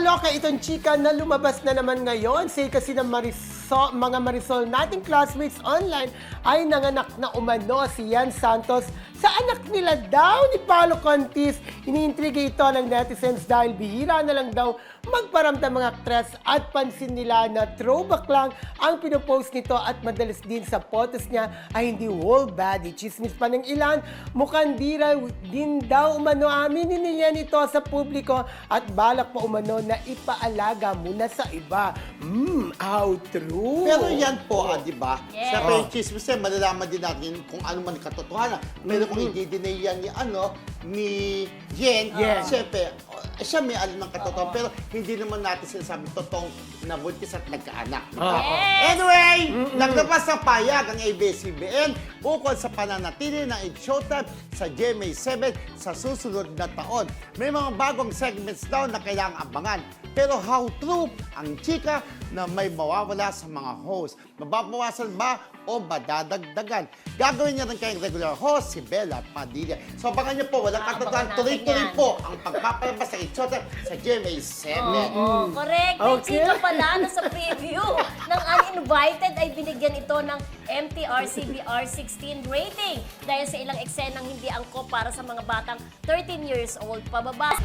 Nakakaloka itong chika na lumabas na naman ngayon. Say kasi ng Marisol, mga Marisol nating classmates online ay nanganak na umano si Yan Santos sa anak nila daw ni Paolo Contis. Iniintriga ito ng netizens dahil bihira na lang daw magparamdam mga aktres at pansin nila na throwback lang ang pinopost nito at madalas din sa photos niya ay hindi whole body. Chismis pa ng ilan, mukhang di din daw umano aminin niya nito sa publiko at balak pa umano na ipaalaga muna sa iba. Hmm, how true. Pero yan po, ah, di ba? Yes. Siyempre, yung chismis yan, malalaman din natin kung ano man katotohanan. Pero kung i-deny yan ni, ano, ni Yen, Yes. siyempre, oh, siya may alam ng katotohanan. Pero hindi naman natin sinasabi totoong nabuntis at nagkaanak. di ba? Yes. Anyway, naglabas ng payag ang ABS-CBN ukol sa pananatili ng It's Showtime sa GMA 7 sa susunod na taon. May mga bagong segments daw na kailangang abangan. Pero how true ang chika na may mawawala sa mga host? Mababawasan ba o madadagdagan? Gagawin niya rin kayong regular host, si Bella Padilla. So abangan niyo po, walang katotohanan. natin Tuloy-tuloy po ang pagpapalabas ng It's Showtime sa GMA 7. Oo, correct. May Okay. chika pala na sa preview ng Uninvited ay binigyan ito ng MTR CBR 16 rating dahil sa ilang eksenang hindi angkop para sa mga batang 13 years old pababa.